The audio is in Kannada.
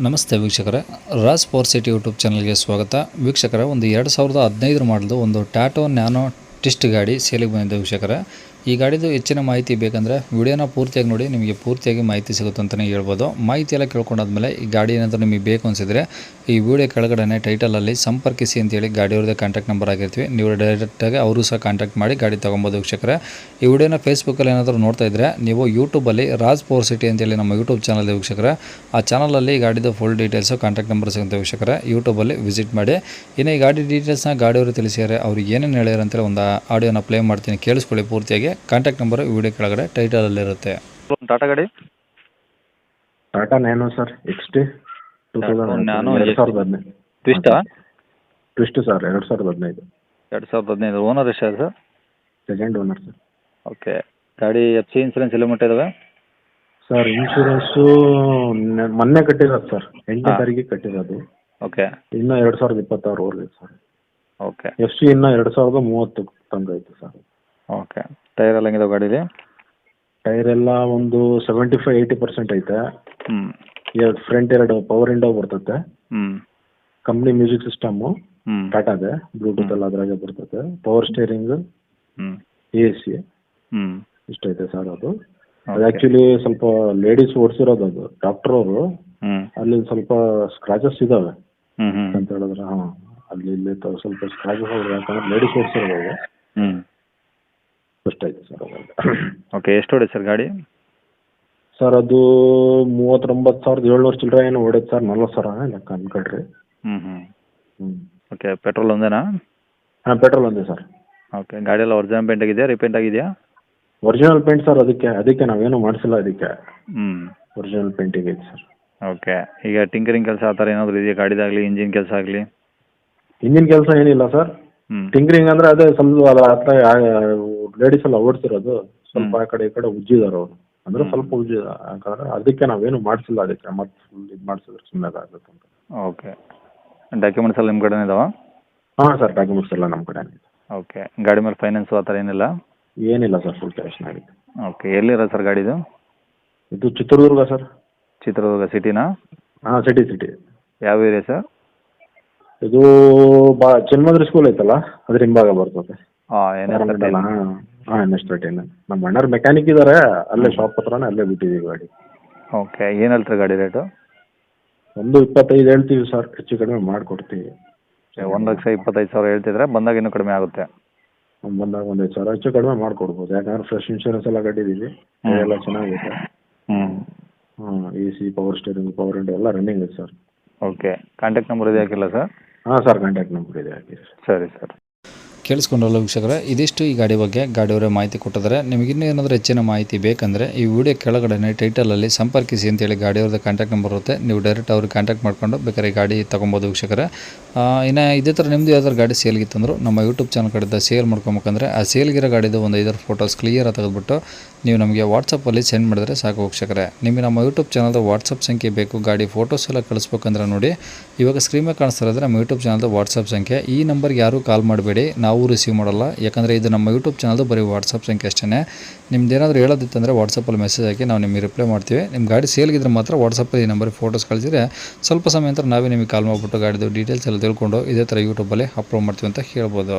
ನಮಸ್ತೆ ವೀಕ್ಷಕರೇ. ರಾಜ್ ಫೋರ್ ಸಿಟಿ ಯೂಟ್ಯೂಬ್ ಚಾನಲ್ಗೆ ಸ್ವಾಗತ. ವೀಕ್ಷಕರೇ, ಒಂದು ಎರಡು ಸಾವಿರದ ಹದಿನೈದರ ಮಾಡಲು ಒಂದು ಟ್ಯಾಟೋ ನ್ಯಾನೋ ಟಿಸ್ಟ್ ಗಾಡಿ ಸೇಲಿಗೆ ಬಂದಿದೆ ವೀಕ್ಷಕರೇ. ಈ ಗಾಡಿದು ಹೆಚ್ಚಿನ ಮಾಹಿತಿ ಬೇಕಂದರೆ ವಿಡಿಯೋನ ಪೂರ್ತಿಯಾಗಿ ನೋಡಿ, ನಿಮಗೆ ಪೂರ್ತಿಯಾಗಿ ಮಾಹಿತಿ ಸಿಗುತ್ತೆ ಅಂತಲೇ ಹೇಳ್ಬೋದು. ಮಾಹಿತಿ ಎಲ್ಲ ಕೇಳ್ಕೊಂಡಾದ್ಮೇಲೆ ಈ ಗಾಡಿ ಏನಾದರೂ ನಿಮಗೆ ಬೇಕು ಅನಿಸಿದರೆ ಈ ವಿಡಿಯೋ ಕೆಳಗಡೆ ಟೈಟಲಲ್ಲಿ ಸಂಪರ್ಕಿಸಿ ಅಂತೇಳಿ ಗಾಡಿಯವ್ರದ್ದೇ ಕಾಂಟ್ಯಾಕ್ಟ್ ನಂಬರ್ ಆಗಿರ್ತೀವಿ ನೀವು ಡೈರೆಕ್ಟಾಗಿ ಅವರು ಸಹ ಕಾಂಟ್ಯಾಕ್ಟ್ ಮಾಡಿ ಗಾಡಿ ತೊಗೊಬೋದು ವೀಕ್ಷಕರೇ. ಈ ವಿಡಿಯೋನ ಫೇಸ್ಬುಕ್ಕಲ್ಲಿ ಏನಾದರೂ ನೋಡ್ತಾ ಇದ್ದರೆ ನೀವು ಯೂಟ್ಯೂಬಲ್ಲಿ ರಾಜ್ ಪೋರ್ ಸಿಟಿ ಅಂತೇಳಿ ನಮ್ಮ ಯೂಟ್ಯೂಬ್ ಚಾನಲ್ ವೀಕ್ಷಕರೇ. ಆ ಚಾನಲಲ್ಲಿ ಗಾಡಿದು ಫುಲ್ ಡೀಟೇಲ್ಸು ಕಾಂಟ್ಯಾಕ್ಟ್ ನಂಬರ್ ಸಿಗುತ್ತೆ ವೀಕ್ಷಕರೇ. ಯೂಟ್ಯೂಬಲ್ಲಿ ವಿಸಿಟ್ ಮಾಡಿ. ಇನ್ನು ಈ ಗಾಡಿ ಡೀಟೇಲ್ಸ್ನ ಗಾಡಿಯವರು ತಿಳಿಸಿದ್ದಾರೆ ಅವ್ರಿಗೆ ಏನೇನು ಹೇಳ್ಯಾರಂತೇಳಿ ಒಂದು ಆಡಿಯೋನ ಪ್ಲೇ ಮಾಡ್ತೀನಿ. ಕೇಳಿಸ್ಕೊಳ್ಳಿ ಪೂರ್ತಿಯಾಗಿ. ಕಾಂಟ್ಯಾಕ್ಟ್ ನಂಬರ್ ವಿಡಿಯೋ ಕೆಳಗಡೆ ಟೈಟಲಲ್ಲಿರುತ್ತೆ ಟಾಟಾ ಗಾಡಿ? Tata Nano sir X T two Tata Nano thousand ಎರಡು ಸಾವಿರದ ಹದಿನೈದು. ಟ್ವಿಸ್ಟಾ ಟ್ವಿಸ್ಟ್ ಸರ್ ಎರಡು ಸಾವಿರದ ಹದಿನೈದು. ಎರಡು ಸಾವಿರದ ಹದಿನೈದು. ಓನರ್ ಎಷ್ಟು sir? Second owner sir. Okay ಗಾಡಿ ಎಫ್ ಸಿ ಇನ್ಸೂರೆನ್ಸ್ ಎಲ್ಲ ಮಟ್ಟ ಇದಾವೆ? ಸರ್ ಇನ್ಶೂರೆನ್ಸು ಮೊನ್ನೆ ಕಟ್ಟಿರೋದು ಸರ್. ಎಂಟನೇ. ತಾರೀಕಿಗೆ ಕಟ್ಟಿರೋದು. ಓಕೆ ಇನ್ನೂ ಎರಡು ಸಾವಿರದ ಇಪ್ಪತ್ತಾರವರೆಗೆ ಸರ್. ಓಕೆ ಎಫ್ ಸಿ ಇನ್ನೂ ಎರಡು ಸಾವಿರದ ಮೂವತ್ತು ತನಕ ಐತೆ ಟೈರ್ ಎಲ್ಲ ಹೆಂಗಿದೆ ಗಾಡೀಲಿ? ಟೈರ್ ಎಲ್ಲ ಒಂದು ಸೆವೆಂಟಿ ಫೈವ್ ಏಯ್ಟಿ ಪರ್ಸೆಂಟ್ ಐತೆ. ಹ್ಞೂ ಎರಡು ಫ್ರಂಟ್ ಎರಡು ಪವರ್ ಇಂಡೋ ಬರ್ತೈತೆ. ಹ್ಞೂ ಕಂಪ್ನಿ ಮ್ಯೂಸಿಕ್ ಸಿಸ್ಟಮ್ ಹ್ಞೂ ಟಾಟಾದೆ ಬ್ಲೂಟೂತ್ ಎಲ್ಲ ಅದ್ರಾಗೆ ಬರ್ತೈತೆ. ಪವರ್ ಸ್ಟೇರಿಂಗ್ ಹ್ಞೂ ಎ ಸಿ ಹ್ಞೂ ಇಷ್ಟೈತೆ ಸರ್ ಅದು. ಆಕ್ಚುಲಿ ಆ್ಯಕ್ಚುಲಿ ಸ್ವಲ್ಪ ಲೇಡೀಸ್ ಓಡಿಸಿರೋದು ಅದು. ಡಾಕ್ಟರ್ ಅವರು ಅಲ್ಲಿ ಸ್ವಲ್ಪ ಸ್ಕ್ರಾಚಸ್ ಇದಾವೆ. ಅಂತ ಹೇಳಿದ್ರೆ ಹಾಂ. ಅಲ್ಲಿ ಇಲ್ಲಿ ಸ್ವಲ್ಪ ಸ್ಕ್ರಾಚಸ್ ಯಾಕಂದ್ರೆ ಲೇಡೀಸ್ ಓಡಿಸಿರೋದು ಅದು. ಆಯ್ತು ಸರ್. ಓಕೆ ಎಷ್ಟು ಹೊಡೆ ಸರ್ ಗಾಡಿ? ಸರ್ ಅದು ಮೂವತ್ತೊಂಬತ್ತು ಸಾವಿರದ ಏಳ್ನೂರು ಚಿಲ್ಲರೆ ಏನು ಹೊಡೆದು ಸರ್ ನಲ್ವತ್ತು ಸಾವಿರ ಲೆಕ್ಕ ಅನ್ಕೊಳ್ರಿ ಹ್ಞೂ ಹ್ಞೂ ಹ್ಞೂ ಓಕೆ ಪೆಟ್ರೋಲ್ ಒಂದೇನಾ? ಹಾಂ ಪೆಟ್ರೋಲ್ ಒಂದೇ ಸರ್. ಓಕೆ ಗಾಡಿ ಎಲ್ಲ ಒರಿಜಿನಲ್ ಪೇಂಟ್ ಆಗಿದೆಯಾ ರಿಪೇಂಟ್ ಆಗಿದೆಯಾ? ಒರಿಜಿನಲ್ ಪೇಂಟ್ ಸರ್ ಅದಕ್ಕೆ ಅದಕ್ಕೆ ನಾವೇನು ಮಾಡಿಸಿಲ್ಲ ಅದಕ್ಕೆ. ಹ್ಞೂ ಒರಿಜಿನಲ್ ಪೇಂಟಿಂಗ್ ಇದೆ ಸರ್. ಓಕೆ ಈಗ ಟಿಂಕರಿಂಗ್ ಕೆಲಸ ಆ ಥರ ಏನಾದರೂ ಇದೆಯಾ ಗಾಡಿದಾಗಲಿ ಇಂಜಿನ್ ಕೆಲಸ ಆಗಲಿ? ಇಂಜಿನ್ ಕೆಲಸ ಏನಿಲ್ಲ ಸರ್. ಹ್ಞೂ ಟಿಂಕರಿಂಗ್ ಅಂದರೆ ಅದೇ ಸ್ವಲ್ಪ ಅದು ಹತ್ರ ಲೇಡೀಸ್ ಎಲ್ಲ ಓಡ್ತಿರೋದು ಸ್ವಲ್ಪ ಆ ಕಡೆ ಈ ಕಡೆ ಉಜ್ಜಿದಾರ ಅವರು. ಅಂದ್ರೆ ಸ್ವಲ್ಪ ಉಜ್ಜಿ ಯಾಕಂದ್ರೆ ಅದಕ್ಕೆ ನಾವೇನು ಮಾಡಿಸಿಲ್ಲ ಅದಕ್ಕೆ ಮತ್ತೆ ಫುಲ್ ಇದು ಮಾಡಿಸಿದ್ರೆ ಸುಮ್ಮನೆ ಆಗುತ್ತೆ ಅಂತ. ಓಕೆ. ಡಾಕ್ಯುಮೆಂಟ್ಸ್ ಎಲ್ಲ ನಿಮ್ಮ ಕಡೆನೇ ಇದಾವ? ಹಾಂ ಸರ್ ಡಾಕ್ಯುಮೆಂಟ್ಸ್ ಎಲ್ಲ ನಮ್ಮ ಕಡೆ ಓಕೆ. ಗಾಡಿ ಮೇಲೆ ಫೈನಾನ್ಸ್ ಆ ಥರ ಏನಿಲ್ಲ? ಏನಿಲ್ಲ ಸರ್ ಫುಲ್ ಕ್ಯಾಶ್ನಾಗಿದೆ ಓಕೆ. ಎಲ್ಲಿರೋ ಸರ್ ಗಾಡಿದು? ಇದು ಚಿತ್ರದುರ್ಗ ಸರ್. ಚಿತ್ರದುರ್ಗ ಸಿಟಿನಾ? ಹಾಂ ಸಿಟಿ ಸಿಟಿ ಯಾವ ಏರಿಯಾ ಸರ್? ಇದು ಬಾ ಜನ್ಮಂದ್ರಿ ಸ್ಕೂಲ್ ಐತಲ್ಲ ಅದ್ರ ಹಿಂಭಾಗ ಬರ್ತದೆ. ಹಾಂ ಎನ್ ಎಸ್ ತರ್ಟೀನ್ ನಮ್ಮ ಅಣ್ಣರ ಮೆಕ್ಯಾನಿಕ್ ಇದ್ದಾರೆ ಅಲ್ಲೇ ಶಾಪ್ ಹತ್ರನೇ ಅಲ್ಲೇ ಬಿಟ್ಟಿದೀವಿ ಗಾಡಿ. ಓಕೆ ಏನು ಹೇಳ್ತೀರಿ ಗಾಡಿ ರೇಟು ಒಂದು ಇಪ್ಪತ್ತೈದು ಹೇಳ್ತೀವಿ ಸರ್ ಹೆಚ್ಚು ಕಡಿಮೆ ಮಾಡಿಕೊಡ್ತೀವಿ. ಒಂದು ಲಕ್ಷ ಇಪ್ಪತ್ತೈದು ಸಾವಿರ ಹೇಳ್ತಿದ್ರೆ ಬಂದಾಗ ಇನ್ನೂ ಕಡಿಮೆ ಆಗುತ್ತೆ. ಬಂದಾಗ ಒಂದು ಐದು ಸಾವಿರ ಹೆಚ್ಚು ಕಡಿಮೆ ಮಾಡ್ಕೊಡ್ಬೋದು. ಯಾಕಂದ್ರೆ ಫ್ರೆಶ್ ಇನ್ಶೂರೆನ್ಸ್ ಎಲ್ಲ ಕಟ್ಟಿದ್ದೀವಿ. ಎಲ್ಲ ಚೆನ್ನಾಗಿದೆ ಹ್ಞೂ A C power steering power window ಎಲ್ಲ ರನ್ನಿಂಗ್ ಇದೆ ಸರ್ ಓಕೆ ಕಾಂಟ್ಯಾಕ್ಟ್ ನಂಬರ್ ಇದೆ ಹಾಕಿಲ್ಲ ಸರ್ ಹಾಂ ಸರ್ ಕಾಂಟ್ಯಾಕ್ಟ್ ನಂಬರ್ ಇದೆ ಹಾಕಿ ಸರಿ ಸರ್ ಕೇಳಿಸ್ಕೊಂಡಲ್ಲ ವೀಕ್ಷಕರೇ, ಇದಿಷ್ಟು ಈ ಗಾಡಿ ಬಗ್ಗೆ ಗಾಡಿಯವರೇ ಮಾಹಿತಿ ಕೊಟ್ಟಿದ್ದಾರೆ. ನಿಮಗೆ ಇನ್ನೂ ಏನಾದರೂ ಹೆಚ್ಚಿನ ಮಾಹಿತಿ ಬೇಕಂದರೆ ಈ ವಿಡಿಯೋ ಕೆಳಗಡೆ ಟೈಟಲಲ್ಲಿ ಸಂಪರ್ಕಿಸಿ ಅಂತೇಳಿ ಗಾಡಿಯವ್ರದ್ದು ಕಾಂಟ್ಯಾಕ್ಟ್ ನಂಬರ್ ಇರುತ್ತೆ. ನೀವು ಡೈರೆಕ್ಟ್ ಅವ್ರಿಗೆ ಕಾಂಟ್ಯಾಕ್ಟ್ ಮಾಡ್ಕೊಂಡು ಬೇಕಾದ್ರೆ ಗಾಡಿ ತೊಗೊಬೋದು ವೀಕ್ಷಕರೇ. ಇನ್ನು ಇದೇ ಥರ ನಿಮ್ಮದು ಯಾವ್ದಾದ್ರು ಗಾಡಿ ಸೇಲ್ಗಿತ್ತಂದ್ರು ನಮ್ಮ ಯೂಟ್ಯೂಬ್ ಚಾನಲ್ ಕಡೆಯಿಂದ ಸೇಲ್ ಮಾಡ್ಕೊಬೇಕಂದ್ರೆ ಆ ಸೇಲ್ಗಿರೋ ಗಾಡಿದು ಒಂದು ಐದಾರು ಫೋಟೋಸ್ ಕ್ಲಿಯರ್ ತೆಗೆದುಬಿಟ್ಟು ನೀವು ನಮಗೆ ವಾಟ್ಸಪ್ಪಲ್ಲಿ ಸೆಂಡ್ ಮಾಡಿದ್ರೆ ಸಾಕು ವೀಕ್ಷಕರೇ. ನಿಮಗೆ ನಮ್ಮ ಯೂಟ್ಯೂಬ್ ಚಾನಲ್ದು ವಾಟ್ಸಪ್ ಸಂಖ್ಯೆ ಬೇಕು, ಗಾಡಿ ಫೋಟೋಸ್ ಎಲ್ಲ ಕಳಿಸ್ಬೇಕಂದ್ರೆ ನೋಡಿ. ಇವಾಗ ಸ್ಕ್ರೀನ್ ಮೇಲೆ ಕಾಣಿಸ್ತಾ ಇರೋದ್ರೆ ನಮ್ಮ ಯೂಟ್ಯೂಬ್ ಚಾನಲ್ದು ವಾಟ್ಸಪ್ ಸಂಖ್ಯೆ. ಈ ನಂಬರ್ಗೆ ಯಾರೂ ಕಾಲ್ ಮಾಡಬೇಡಿ. ನಾವು ರಿಸೀವ್ ಮಾಡಲ್ಲ. ಯಾಕಂದರೆ ಇದು ನಮ್ಮ ಯೂಟ್ಯೂಬ್ ಚಾನಲ್ದು ಬರೀ ವಾಟ್ಸಪ್ ಸಂಖ್ಯೆ ಅಷ್ಟೇ ನಿಮ್ದು ಏನಾದರೂ ಹೇಳೋದಿತ್ತಂದರೆ ವಾಟ್ಸಪ್ಪಲ್ಲಿ ಮೆಸೇಜ್ ಹಾಕಿ ನಾವು ನಿಮಗೆ ರಿಪ್ಲೈ ಮಾಡ್ತೀವಿ. ನಿಮ್ಮ ಗಾಡಿ ಸೇಲ್ಗಿದ್ರೆ ಮಾತ್ರ ವಾಟ್ಸಪ್ಪಲ್ಲಿ ಈ ನಂಬರ್ಗೆ ಫೋಟೋಸ್ ಕಳಿಸಿದ್ರೆ ಸ್ವಲ್ಪ ಸಮಯ ನಂತರ ನಾವೇ ನಿಮಗೆ ಕಾಲ್ ಮಾಡಿಬಿಟ್ಟು ಗಾಡಿದು ಡೀಟೇಲ್ಸ್ ಎಲ್ಲ ತಿಳ್ಕೊಂಡು ಇದೇ ಥರ ಯೂಟ್ಯೂಬಲ್ಲಿ ಅಪ್ಲೋಡ್ ಮಾಡ್ತೀವಿ ಅಂತ ಹೇಳ್ಬೋದು.